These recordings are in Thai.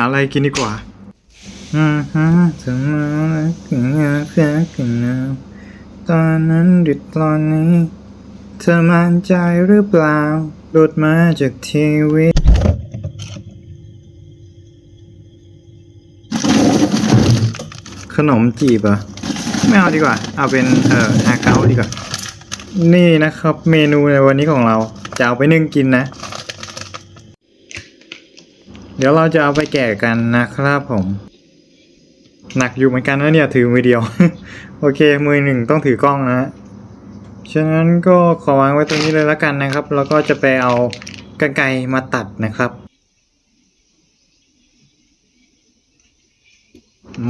าอะไรกินดีกว่าอืมฮะถึงมาแล้วกินยาแค่กินน้ำตอนนั้นหรือตอนนี้ เธอมั่นใจหรือเปล่าหลุดมาจากทีวีขนมจีบเหรอะไม่เอาดีกว่า เอาเป็นเอ่อฮาเก้าดีกว่า นี่นะครับ เมนูในวันนี้ของเรา จะเอาไปนึ่งกินนะ เดี๋ยวเราจะเอาไปแกะกันนะครับผม หนักอยู่เหมือนกันนะเนี่ย ถือมือเดียว โอเค มือหนึ่งต้องถือกล้องนะฉะนั้นก็ขอวางไว้ตรงนี้เลยแล้วกันนะครับ แล้วก็จะไปเอากรรไกรมาตัดนะครับ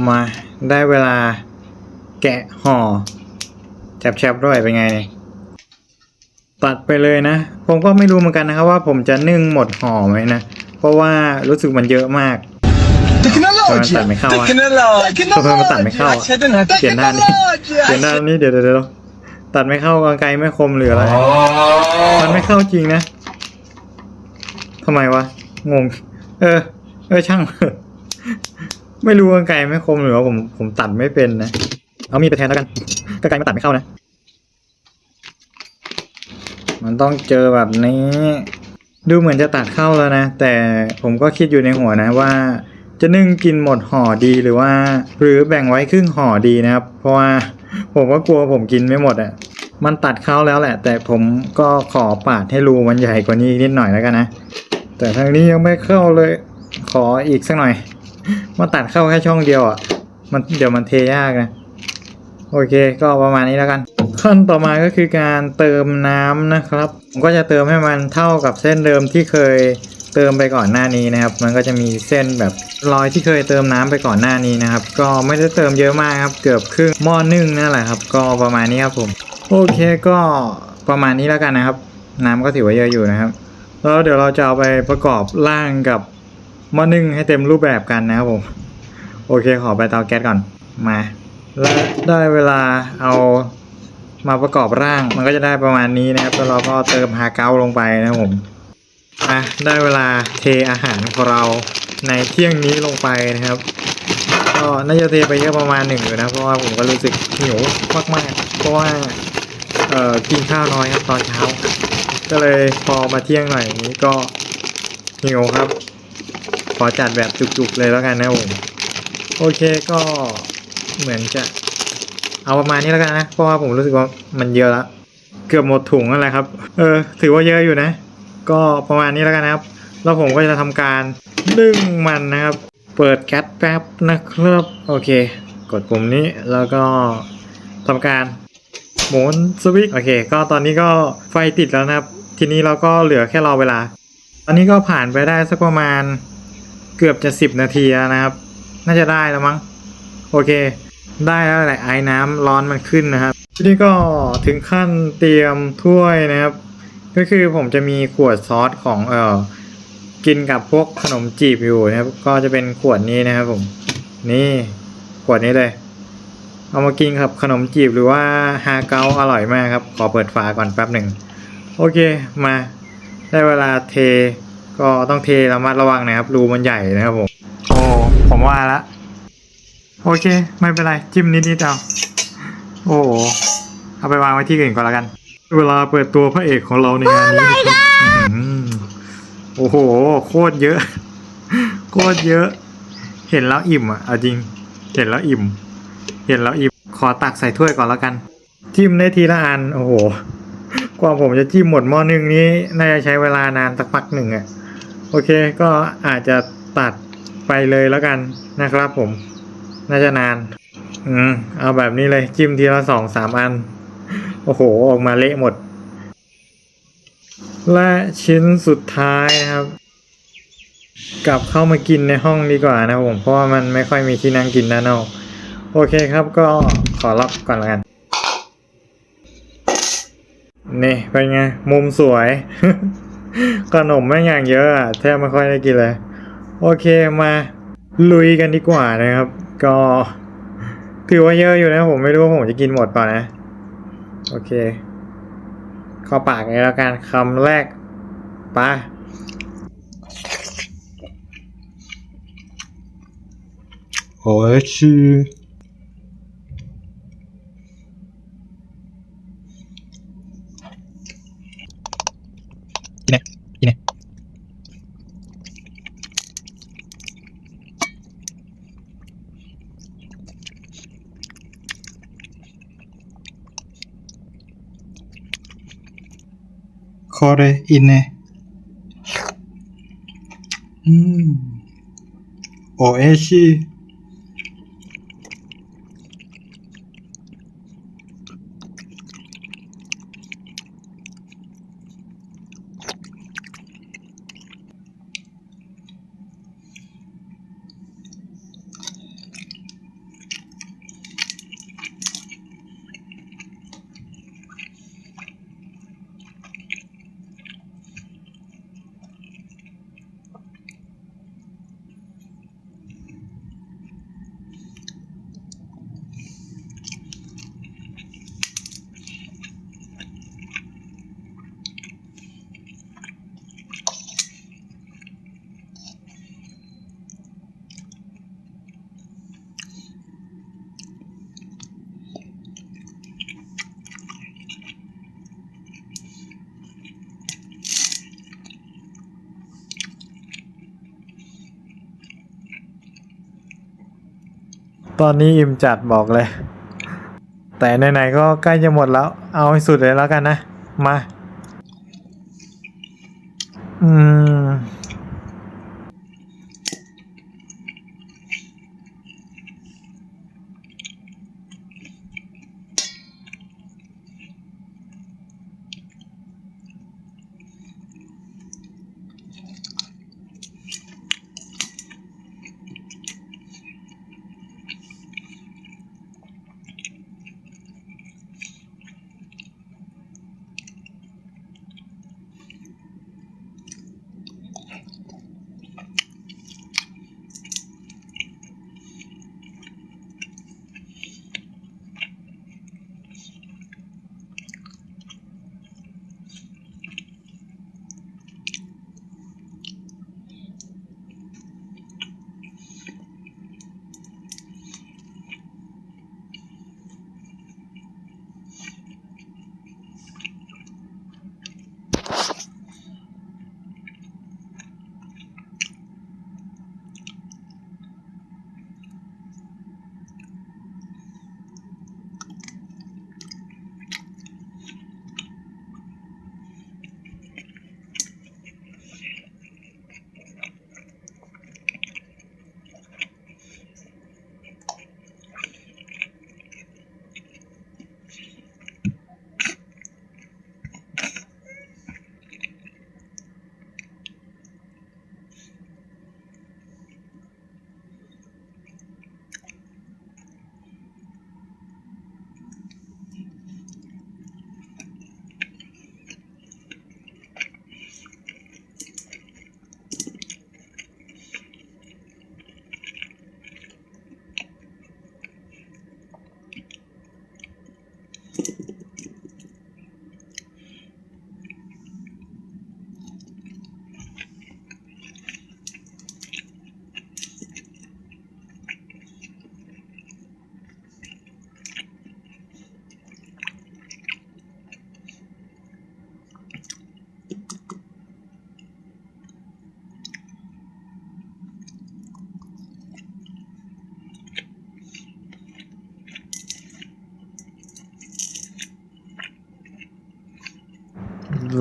มาได้เวลาแกะห่อแฉบๆด้วยเป็นไงเนี่ยตัดไปเลยนะ ผมก็ไม่รู้เหมือนกันนะครับว่าผมจะนึ่งหมดห่อไหมนะ เพราะว่ารู้สึกมันเยอะมากตัดไม่เข้าเทคโนโลยีทมมัตัดไม่เข้าเปลี่ยนหน้านี้เปลี่ยนหน้านี้เดี๋ยวเดี๋ยวตัดไม่เข้ากางไกลไม่คมหรืออะไรมันไม่เข้าจริงนะทำไมวะงง เออ เออช่างไม่รู้กางไกลไม่คมหรือว่าผมผมตัดไม่เป็นนะเอามีไปแทนแล้วกันกางไกลมัตัดไม่เข้านะ มันต้องเจอแบบนี้ ดูเหมือนจะตัดเข้าแล้วนะ แต่ผมก็คิดอยู่ในหัวนะว่า จะนึ่งกินหมดห่อดีหรือว่า หรือแบ่งไว้ครึ่งห่อดีนะครับ เพราะว่าผมก็กลัวผมกินไม่หมดอะ่ะมันตัดเข้าแล้วแหละ แต่ผมก็ขอปาดให้รูมันใหญ่กว่านี้นิดหน่อยแล้วกันนะ แต่ทางนี้ยังไม่เข้าเลย ขออีกสักหน่อยมาตัดเข้าแค่ช่องเดียวอะ่ะมันเดี๋ยวมันเทยากนะโอเค ก็ประมาณนี้แล้วกัน ขั้นต่อมาก็คือการเติมน้ำนะครับ ผมก็จะเติมให้มันเท่ากับเส้นเดิมที่เคยเติมไปก่อนหน้านี้นะครับ มันก็จะมีเส้นแบบรอยที่เคยเติมน้ำไปก่อนหน้านี้นะครับ ก็ไม่ได้เติมเยอะมากครับ เกือบครึ่งหม้อนึ่งนั่นแหละครับ ก็ประมาณนี้ครับผม โอเคก็ประมาณนี้แล้วกันนะครับ น้ำก็ถือว่าเยอะอยู่นะครับ แล้วเดี๋ยวเราจะเอาไปประกอบร่างกับหม้อนึ่งให้เต็มรูปแบบกันนะครับผม โอเคขอไปเตาแก๊สก่อน มา และได้เวลาเอา มาประกอบร่างมันก็จะได้ประมาณนี้นะครับ แล้วเราก็เติมฮาเกาลงไปนะครับผมอะได้เวลาเทอาหารของเราในเที่ยงนี้ลงไปนะครับ ก็น่าจะเทไปเยอะประมาณหนึ่งอยู่นะเพราะว่าผมก็รู้สึกหิวมากๆเพราะว่าเอ่อกินข้าวน้อยครับตอนเช้า ก็เลยพอมาเที่ยงหน่อยนี้ก็หิวครับ ขอจัดแบบจุกๆเลยแล้วกันนะครับผมโอเคก็เหมือนจะ เอาประมาณนี้แล้วกันนะ เพราะว่าผมรู้สึกว่ามันเยอะแล้วเกือบหมดถุงแล้วแหละครับ เออ ถือว่าเยอะอยู่นะ ก็ประมาณนี้แล้วกันนะครับ แล้วผมก็จะทำการนึ่งมันนะครับ เปิดแก๊สแป๊บนะครับ โอเค กดปุ่มนี้แล้วก็ทำการหมุนสวิตช์โอเค ก็ตอนนี้ก็ไฟติดแล้วนะครับ ทีนี้เราก็เหลือแค่รอเวลา ตอนนี้ก็ผ่านไปได้สักประมาณเกือบจะสิบนาทีแล้วนะครับ น่าจะได้แล้วมั้ง โอเค ได้แล้วแหละไอ้น้ำร้อนมันขึ้นนะครับ ทีนี้ก็ถึงขั้นเตรียมถ้วยนะครับ ก็คือผมจะมีขวดซอสของเออกินกับพวกขนมจีบอยู่นะครับ ก็จะเป็นขวดนี้นะครับผมนี่ขวดนี้เลย เอามากินกับขนมจีบหรือว่าฮาเกาอร่อยมากครับ ขอเปิดฝาก่อนแป๊บหนึ่งโอเคมาได้เวลาเทก็ต้องเทระมัดระวังนะครับรูมันใหญ่นะครับผมโอ้ผมว่าละ โอเค ไม่เป็นไร จิ้มนิดๆเอาโอ้โหเอาไปวางไว้ที่อื่นก่อนแล้วกัน เวลาเปิดตัวพระเอกของเราในงานนี้นะครับอื้อหือโอ้โห โคตรเยอะ โคตรเยอะ เห็นแล้วอิ่มอะเอาจริง เห็นแล้วอิ่ม เห็นแล้วอิ่ม ขอตักใส่ถ้วยก่อนแล้วกัน จิ้มได้ทีละอัน โอ้โห กว่าผมจะจิ้มหมดหม้อนึงนี้ น่าจะใช้เวลานานสักพักหนึ่งอะ โอเค ก็อาจจะตัดไปเลยแล้วกันนะครับผม น่าจะนาน อืม เอาแบบนี้เลยจิ้มทีละสองสามอัน โอ้โห ออกมาเละหมด และชิ้นสุดท้ายนะครับ กลับเข้ามากินในห้องดีกว่านะผม เพราะว่ามันไม่ค่อยมีที่นั่งกินด้านนอก โอเคครับก็ขอล็อกก่อนล้วกัน นี่เป็นไง มุมสวย ขนมไม่งอย่างเยอะอะแทบไม่ค่อยได้กินเลย โอเคมาลุยกันดีกว่านะครับ ก็ถือว่าเยอะอยู่นะผมไม่รู้ว่าผมจะกินหมดป่ะนะ โอเคเข้าปากเลยแล้วกันคำแรกไปะโอ้ยชื่อกินไหนกินไหน คอเร ตอนนี้อิ่มจัดบอกเลย แต่ไหนๆก็ใกล้จะหมดแล้ว เอาให้สุดเลยแล้วกันนะ มา อืม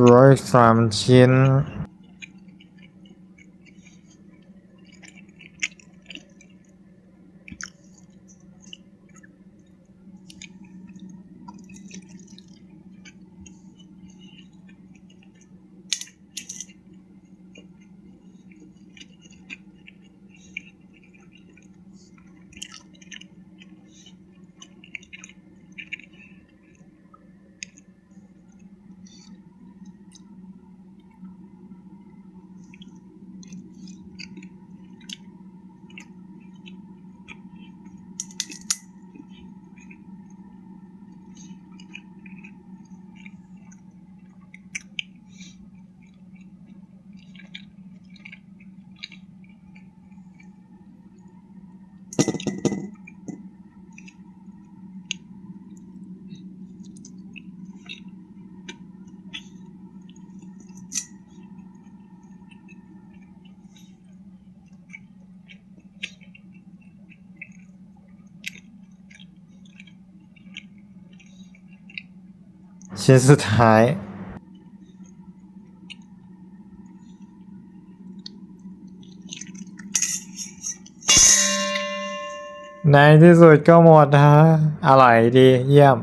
ร้อยสามชิ้น ชิ้นสุดท้าย ในที่สุดก็หมดฮะอร่อยดีเยี่ยม